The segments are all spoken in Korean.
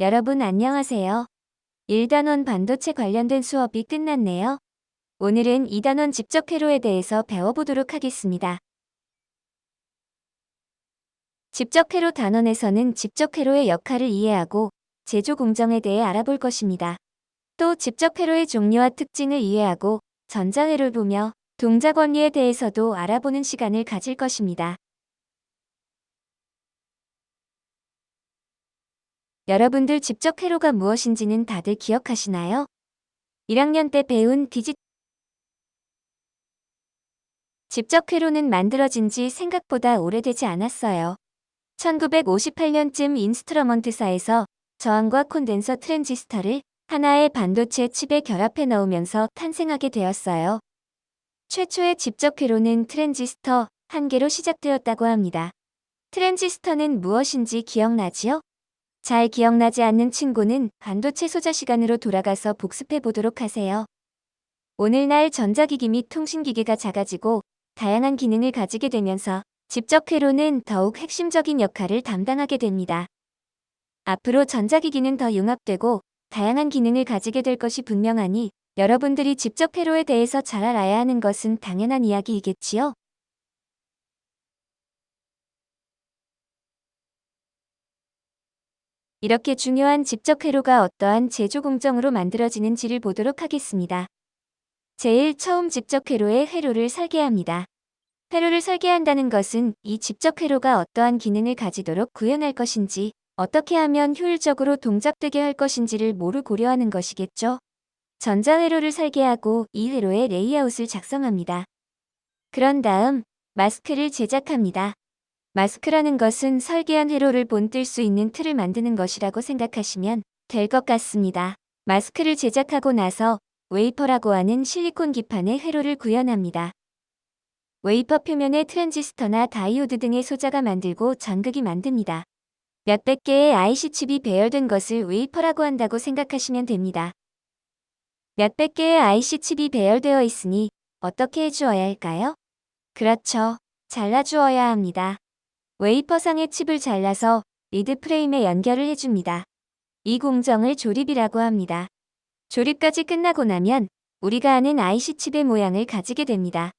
여러분 안녕하세요. 1단원 반도체 관련된 수업이 끝났네요. 오늘은 2단원 집적회로에 대해서 배워보도록 하겠습니다. 집적회로 단원에서는 집적회로의 역할을 이해하고 제조 공정에 대해 알아볼 것입니다. 또 집적회로의 종류와 특징을 이해하고 전자회로를 보며 동작 원리에 대해서도 알아보는 시간을 가질 것입니다. 여러분들 집적 회로가 무엇인지는 다들 기억하시나요? 1학년 때 배운 디지 집적 회로는 만들어진 지 생각보다 오래되지 않았어요. 1958년쯤 인스트러먼트사에서 저항과 콘덴서 트랜지스터를 하나의 반도체 칩에 결합해 넣으면서 탄생하게 되었어요. 최초의 집적 회로는 트랜지스터 한 개로 시작되었다고 합니다. 트랜지스터는 무엇인지 기억나지요? 잘 기억나지 않는 친구는 반도체 소자 시간으로 돌아가서 복습해 보도록 하세요. 오늘날 전자기기 및 통신기기가 작아지고 다양한 기능을 가지게 되면서 집적 회로는 더욱 핵심적인 역할을 담당하게 됩니다. 앞으로 전자기기는 더 융합되고 다양한 기능을 가지게 될 것이 분명하니 여러분들이 집적 회로에 대해서 잘 알아야 하는 것은 당연한 이야기이겠지요? 이렇게 중요한 집적 회로가 어떠한 제조 공정으로 만들어지는지를 보도록 하겠습니다. 제일 처음 집적 회로의 회로를 설계합니다. 회로를 설계한다는 것은 이 집적 회로가 어떠한 기능을 가지도록 구현할 것인지, 어떻게 하면 효율적으로 동작되게 할 것인지를 모두 고려하는 것이겠죠. 전자회로를 설계하고 이 회로의 레이아웃을 작성합니다. 그런 다음 마스크를 제작합니다. 마스크라는 것은 설계한 회로를 본뜰 수 있는 틀을 만드는 것이라고 생각하시면 될 것 같습니다. 마스크를 제작하고 나서 웨이퍼라고 하는 실리콘 기판의 회로를 구현합니다. 웨이퍼 표면에 트랜지스터나 다이오드 등의 소자가 만들고 전극이 만듭니다. 몇백 개의 IC 칩이 배열된 것을 웨이퍼라고 한다고 생각하시면 됩니다. 몇백 개의 IC 칩이 배열되어 있으니 어떻게 해주어야 할까요? 그렇죠. 잘라주어야 합니다. 웨이퍼상의 칩을 잘라서 리드 프레임에 연결을 해줍니다. 이 공정을 조립이라고 합니다. 조립까지 끝나고 나면 우리가 아는 IC 칩의 모양을 가지게 됩니다.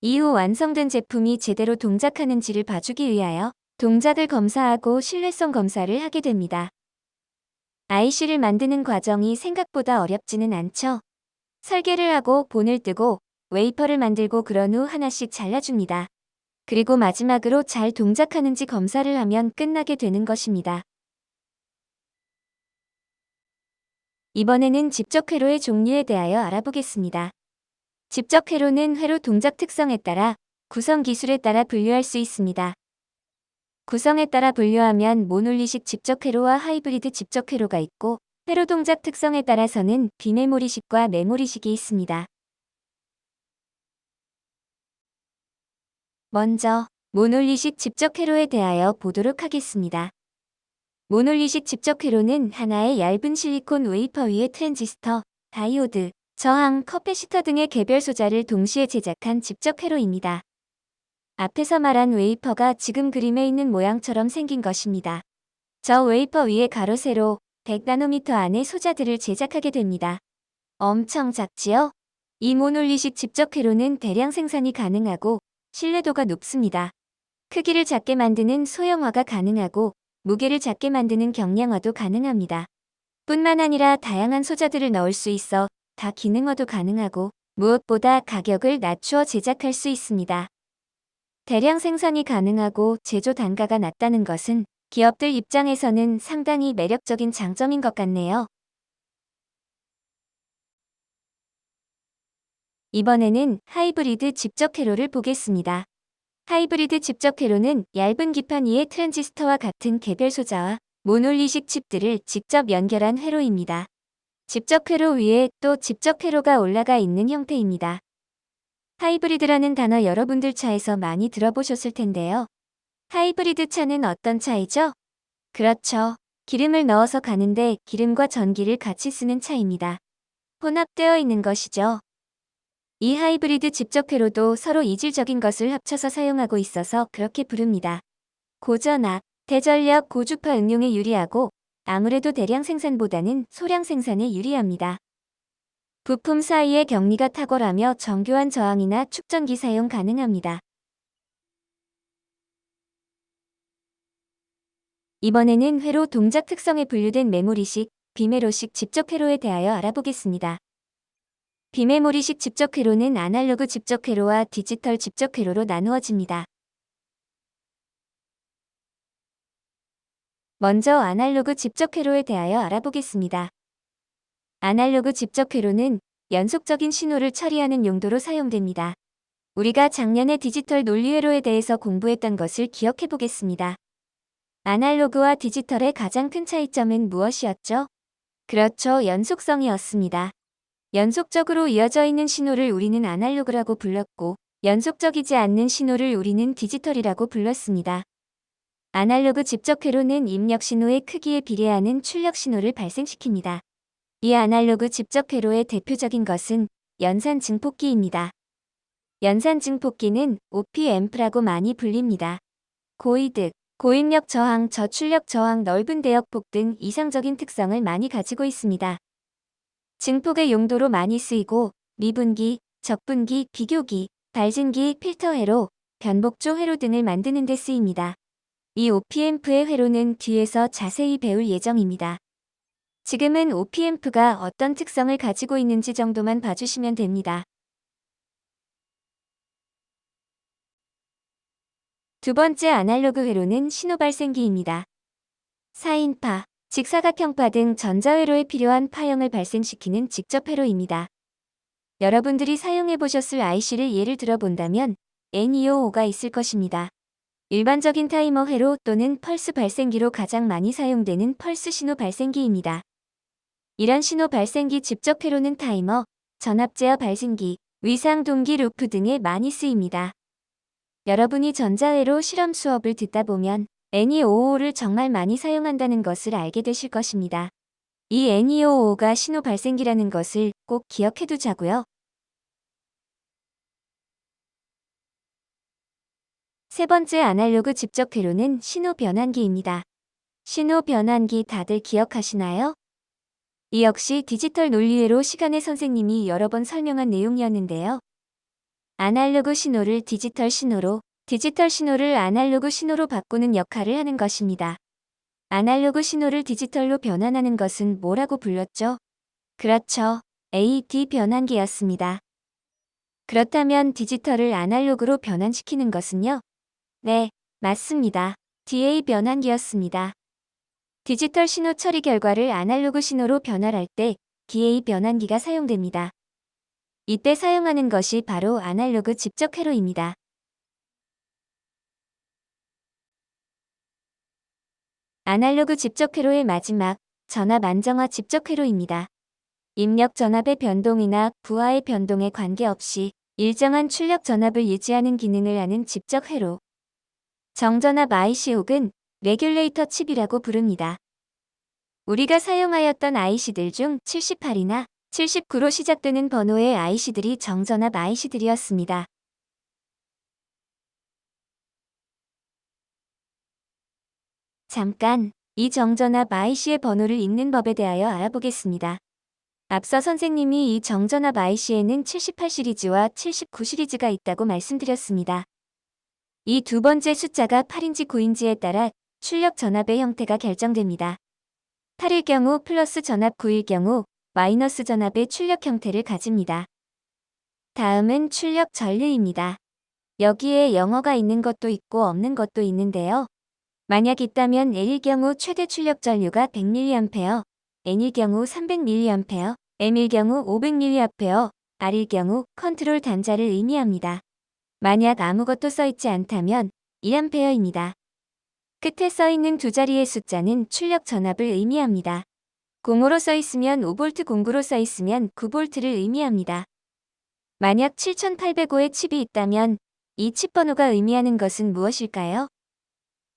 이후 완성된 제품이 제대로 동작하는지를 봐주기 위하여 동작을 검사하고 신뢰성 검사를 하게 됩니다. IC를 만드는 과정이 생각보다 어렵지는 않죠. 설계를 하고 본을 뜨고 웨이퍼를 만들고 그런 후 하나씩 잘라줍니다. 그리고 마지막으로 잘 동작하는지 검사를 하면 끝나게 되는 것입니다. 이번에는 집적 회로의 종류에 대하여 알아보겠습니다. 집적 회로는 회로 동작 특성에 따라 구성 기술에 따라 분류할 수 있습니다. 구성에 따라 분류하면 모놀리식 집적 회로와 하이브리드 집적 회로가 있고 회로 동작 특성에 따라서는 비메모리식과 메모리식이 있습니다. 먼저 모놀리식 집적 회로에 대하여 보도록 하겠습니다. 모놀리식 집적 회로는 하나의 얇은 실리콘 웨이퍼 위에 트랜지스터, 다이오드, 저항, 커패시터 등의 개별 소자를 동시에 제작한 집적 회로입니다. 앞에서 말한 웨이퍼가 지금 그림에 있는 모양처럼 생긴 것입니다. 저 웨이퍼 위에 가로 세로 100나노미터 안에 소자들을 제작하게 됩니다. 엄청 작지요? 이 모놀리식 집적 회로는 대량 생산이 가능하고 신뢰도가 높습니다. 크기를 작게 만드는 소형화가 가능하고 무게를 작게 만드는 경량화도 가능합니다. 뿐만 아니라 다양한 소자들을 넣을 수 있어 다 기능화도 가능하고 무엇보다 가격을 낮추어 제작할 수 있습니다. 대량 생산이 가능하고 제조 단가가 낮다는 것은 기업들 입장에서는 상당히 매력적인 장점인 것 같네요. 이번에는 하이브리드 집적 회로를 보겠습니다. 하이브리드 집적 회로는 얇은 기판 위에 트랜지스터와 같은 개별 소자와 모놀리식 칩들을 직접 연결한 회로입니다. 집적 회로 위에 또 집적 회로가 올라가 있는 형태입니다. 하이브리드라는 단어 여러분들 차에서 많이 들어보셨을 텐데요. 하이브리드 차는 어떤 차이죠? 그렇죠. 기름을 넣어서 가는데 기름과 전기를 같이 쓰는 차입니다. 혼합되어 있는 것이죠. 이 하이브리드 집적 회로도 서로 이질적인 것을 합쳐서 사용하고 있어서 그렇게 부릅니다. 고전압, 대전력, 고주파 응용에 유리하고 아무래도 대량 생산보다는 소량 생산에 유리합니다. 부품 사이의 격리가 탁월하며 정교한 저항이나 축전기 사용 가능합니다. 이번에는 회로 동작 특성에 분류된 메모리식, 비메로식 집적 회로에 대하여 알아보겠습니다. 비메모리식 집적 회로는 아날로그 집적 회로와 디지털 집적 회로로 나누어집니다. 먼저 아날로그 집적 회로에 대하여 알아보겠습니다. 아날로그 집적 회로는 연속적인 신호를 처리하는 용도로 사용됩니다. 우리가 작년에 디지털 논리 회로에 대해서 공부했던 것을 기억해 보겠습니다. 아날로그와 디지털의 가장 큰 차이점은 무엇이었죠? 그렇죠. 연속성이었습니다. 연속적으로 이어져 있는 신호를 우리는 아날로그라고 불렀고, 연속적이지 않는 신호를 우리는 디지털이라고 불렀습니다. 아날로그 집적 회로는 입력 신호의 크기에 비례하는 출력 신호를 발생시킵니다. 이 아날로그 집적 회로의 대표적인 것은 연산 증폭기입니다. 연산 증폭기는 OP-앰프라고 많이 불립니다. 고이득, 고입력 저항, 저출력 저항, 넓은 대역폭 등 이상적인 특성을 많이 가지고 있습니다. 증폭의 용도로 많이 쓰이고 미분기, 적분기, 비교기, 발진기, 필터 회로, 변복조 회로 등을 만드는 데 쓰입니다. 이 OPM프의 회로는 뒤에서 자세히 배울 예정입니다. 지금은 OPM프가 어떤 특성을 가지고 있는지 정도만 봐주시면 됩니다. 두 번째 아날로그 회로는 신호 발생기입니다. 사인파, 직사각형파 등 전자회로에 필요한 파형을 발생시키는 직접 회로입니다. 여러분들이 사용해 보셨을 IC를 예를 들어 본다면 NEO가 있을 것입니다. 일반적인 타이머 회로 또는 펄스 발생기로 가장 많이 사용되는 펄스 신호 발생기입니다. 이런 신호 발생기 직접 회로는 타이머, 전압 제어 발생기, 위상 동기 루프 등에 많이 쓰입니다. 여러분이 전자회로 실험 수업을 듣다 보면 NE55를 정말 많이 사용한다는 것을 알게 되실 것입니다. 이 NE55가 신호 발생기라는 것을 꼭 기억해 두자고요. 세 번째 아날로그 집적 회로는 신호 변환기입니다. 신호 변환기 다들 기억하시나요? 이 역시 디지털 논리회로 시간의 선생님이 여러 번 설명한 내용이었는데요. 아날로그 신호를 디지털 신호로, 디지털 신호를 아날로그 신호로 바꾸는 역할을 하는 것입니다. 아날로그 신호를 디지털로 변환하는 것은 뭐라고 불렸죠? 그렇죠. AD 변환기였습니다. 그렇다면 디지털을 아날로그로 변환시키는 것은요? 네, 맞습니다. DA 변환기였습니다. 디지털 신호 처리 결과를 아날로그 신호로 변환할 때 DA 변환기가 사용됩니다. 이때 사용하는 것이 바로 아날로그 집적 회로입니다. 아날로그 집적 회로의 마지막 전압 안정화 집적 회로입니다. 입력 전압의 변동이나 부하의 변동에 관계없이 일정한 출력 전압을 유지하는 기능을 하는 집적 회로. 정전압 IC 혹은 레귤레이터 칩이라고 부릅니다. 우리가 사용하였던 IC들 중 78이나 79로 시작되는 번호의 IC들이 정전압 IC들이었습니다. 잠깐, 이 정전압 IC의 번호를 읽는 법에 대하여 알아보겠습니다. 앞서 선생님이 이 정전압 IC에는 78 시리즈와 79 시리즈가 있다고 말씀드렸습니다. 이 두 번째 숫자가 8인지 9인지에 따라 출력 전압의 형태가 결정됩니다. 8일 경우 플러스 전압 9일 경우 마이너스 전압의 출력 형태를 가집니다. 다음은 출력 전류입니다. 여기에 영어가 있는 것도 있고 없는 것도 있는데요. 만약 있다면 L일 경우 최대 출력 전류가 100mA, N일 경우 300mA, M일 경우 500mA, R일 경우 컨트롤 단자를 의미합니다. 만약 아무것도 써있지 않다면 1A입니다. 끝에 써있는 두 자리의 숫자는 출력 전압을 의미합니다. 공으로 써있으면 5V 공구로 써있으면 9V를 의미합니다. 만약 7805의 칩이 있다면 이 칩 번호가 의미하는 것은 무엇일까요?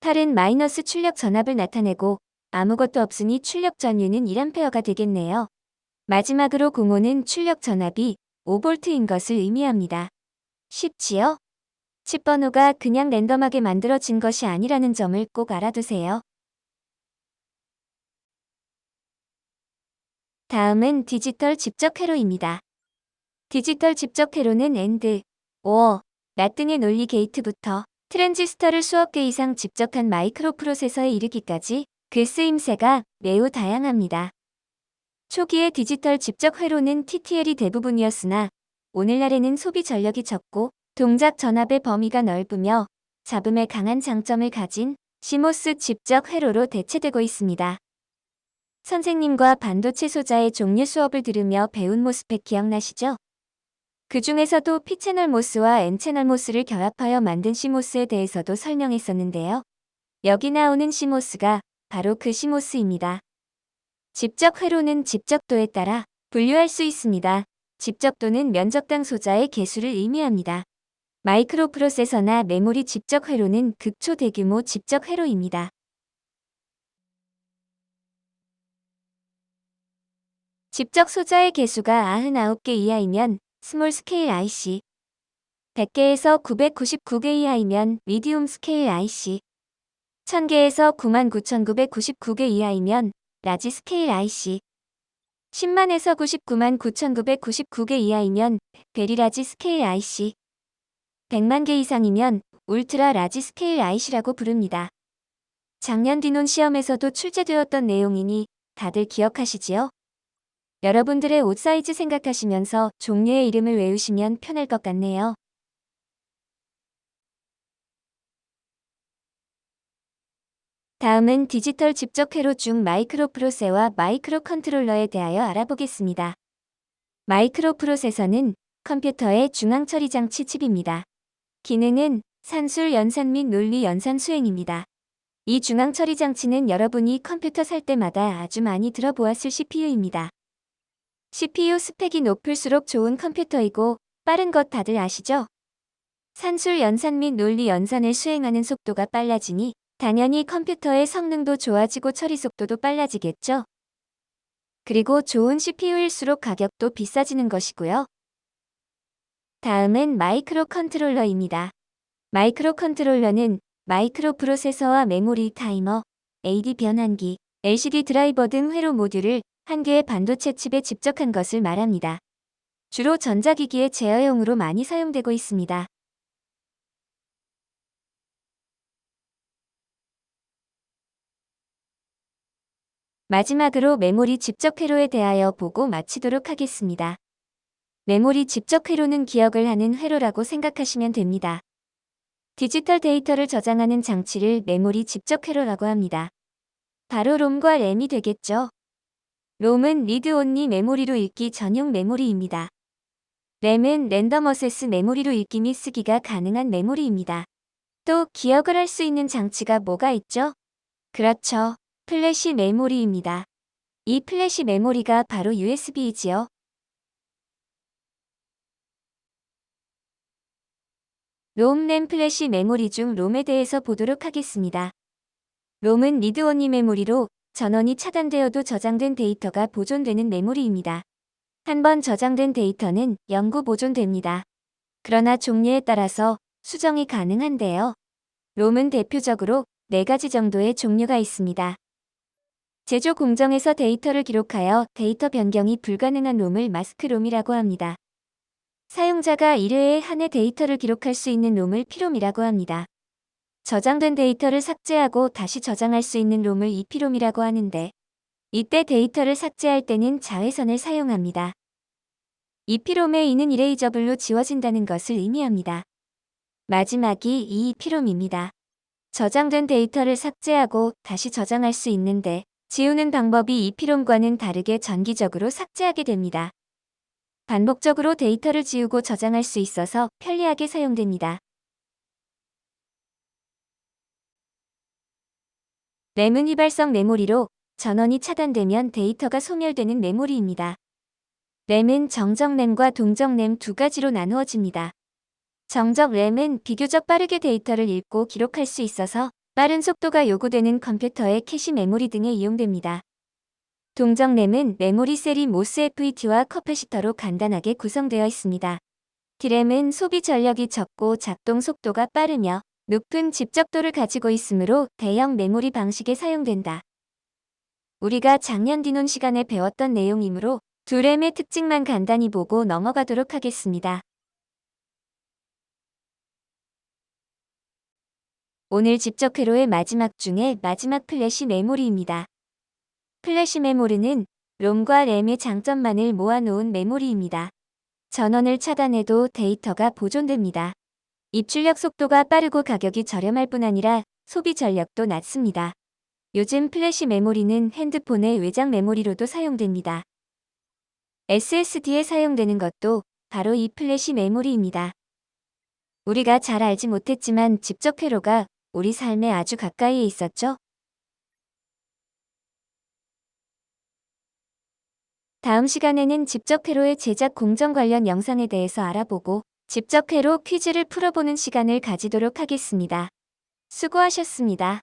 8은 마이너스 출력 전압을 나타내고 아무것도 없으니 출력 전류는 1A가 되겠네요. 마지막으로 05는 출력 전압이 5V인 것을 의미합니다. 쉽지요? 칩 번호가 그냥 랜덤하게 만들어진 것이 아니라는 점을 꼭 알아두세요. 다음은 디지털 집적 회로입니다. 디지털 집적 회로는 AND, OR, NOT 등의 논리 게이트부터 트랜지스터를 수억 개 이상 집적한 마이크로 프로세서에 이르기까지 그 쓰임새가 매우 다양합니다. 초기의 디지털 집적 회로는 TTL이 대부분이었으나 오늘날에는 소비 전력이 적고 동작 전압의 범위가 넓으며 잡음에 강한 장점을 가진 시모스 집적 회로로 대체되고 있습니다. 선생님과 반도체 소자의 종류 수업을 들으며 배운 모스펫 기억나시죠? 그 중에서도 P채널 모스와 N채널 모스를 결합하여 만든 시모스에 대해서도 설명했었는데요. 여기 나오는 시모스가 바로 그 시모스입니다. 집적 회로는 집적도에 따라 분류할 수 있습니다. 집적도는 면적당 소자의 개수를 의미합니다. 마이크로 프로세서나 메모리 집적 회로는 극초 대규모 집적 회로입니다. 집적 소자의 개수가 99개 이하이면 스몰 스케일 IC, 100개에서 999개 이하이면 미디움 스케일 IC, 1000개에서 99,999개 이하이면 라지 스케일 IC, 10만에서 99만 9,999개 이하이면 베리라지 스케일 IC, 100만 개 이상이면 울트라 라지 스케일 IC라고 부릅니다. 작년 디논 시험에서도 출제되었던 내용이니 다들 기억하시지요? 여러분들의 옷 사이즈 생각하시면서 종류의 이름을 외우시면 편할 것 같네요. 다음은 디지털 집적 회로 중 마이크로 프로세와 마이크로 컨트롤러에 대하여 알아보겠습니다. 마이크로 프로세서는 컴퓨터의 중앙 처리 장치 칩입니다. 기능은 산술 연산 및 논리 연산 수행입니다. 이 중앙 처리 장치는 여러분이 컴퓨터 살 때마다 아주 많이 들어보았을 CPU입니다. CPU 스펙이 높을수록 좋은 컴퓨터이고 빠른 것 다들 아시죠? 산술 연산 및 논리 연산을 수행하는 속도가 빨라지니 당연히 컴퓨터의 성능도 좋아지고 처리 속도도 빨라지겠죠? 그리고 좋은 CPU일수록 가격도 비싸지는 것이고요. 다음은 마이크로 컨트롤러입니다. 마이크로 컨트롤러는 마이크로 프로세서와 메모리 타이머, AD 변환기, LCD 드라이버 등 회로 모듈을 한 개의 반도체 칩에 집적한 것을 말합니다. 주로 전자기기의 제어용으로 많이 사용되고 있습니다. 마지막으로 메모리 집적 회로에 대하여 보고 마치도록 하겠습니다. 메모리 집적 회로는 기억을 하는 회로라고 생각하시면 됩니다. 디지털 데이터를 저장하는 장치를 메모리 집적 회로라고 합니다. 바로 롬과 램이 되겠죠. 롬은 리드 온리 메모리로 읽기 전용 메모리입니다. 램은 랜덤 어세스 메모리로 읽기 및 쓰기가 가능한 메모리입니다. 또 기억을 할 수 있는 장치가 뭐가 있죠? 그렇죠. 플래시 메모리입니다. 이 플래시 메모리가 바로 USB이지요. 롬, 램, 플래시 메모리 중 롬에 대해서 보도록 하겠습니다. 롬은 리드온리 메모리로 전원이 차단되어도 저장된 데이터가 보존되는 메모리입니다. 한번 저장된 데이터는 영구 보존됩니다. 그러나 종류에 따라서 수정이 가능한데요. 롬은 대표적으로 4가지 정도의 종류가 있습니다. 제조 공정에서 데이터를 기록하여 데이터 변경이 불가능한 롬을 마스크 롬이라고 합니다. 사용자가 1회에 한해 데이터를 기록할 수 있는 롬을 피롬이라고 합니다. 저장된 데이터를 삭제하고 다시 저장할 수 있는 롬을 EPROM이라고 하는데 이때 데이터를 삭제할 때는 자외선을 사용합니다. EPROM의 E는 이레이저블로 지워진다는 것을 의미합니다. 마지막이 EEPROM입니다. 저장된 데이터를 삭제하고 다시 저장할 수 있는데 지우는 방법이 EPROM과는 다르게 전기적으로 삭제하게 됩니다. 반복적으로 데이터를 지우고 저장할 수 있어서 편리하게 사용됩니다. 램은 휘발성 메모리로 전원이 차단되면 데이터가 소멸되는 메모리입니다. 램은 정적 램과 동적 램 두 가지로 나누어집니다. 정적 램은 비교적 빠르게 데이터를 읽고 기록할 수 있어서 빠른 속도가 요구되는 컴퓨터의 캐시 메모리 등에 이용됩니다. 동적 램은 메모리 셀이 모스 FET와 커패시터로 간단하게 구성되어 있습니다. D램은 소비 전력이 적고 작동 속도가 빠르며 높은 집적도를 가지고 있으므로 대형 메모리 방식에 사용된다. 우리가 작년 디논 시간에 배웠던 내용이므로 두 램의 특징만 간단히 보고 넘어가도록 하겠습니다. 오늘 집적 회로의 마지막 중에 마지막 플래시 메모리입니다. 플래시 메모리는 롬과 램의 장점만을 모아놓은 메모리입니다. 전원을 차단해도 데이터가 보존됩니다. 입출력 속도가 빠르고 가격이 저렴할 뿐 아니라 소비 전력도 낮습니다. 요즘 플래시 메모리는 핸드폰의 외장 메모리로도 사용됩니다. SSD에 사용되는 것도 바로 이 플래시 메모리입니다. 우리가 잘 알지 못했지만 집적 회로가 우리 삶에 아주 가까이에 있었죠? 다음 시간에는 집적 회로의 제작 공정 관련 영상에 대해서 알아보고 집적 회로 퀴즈를 풀어보는 시간을 가지도록 하겠습니다. 수고하셨습니다.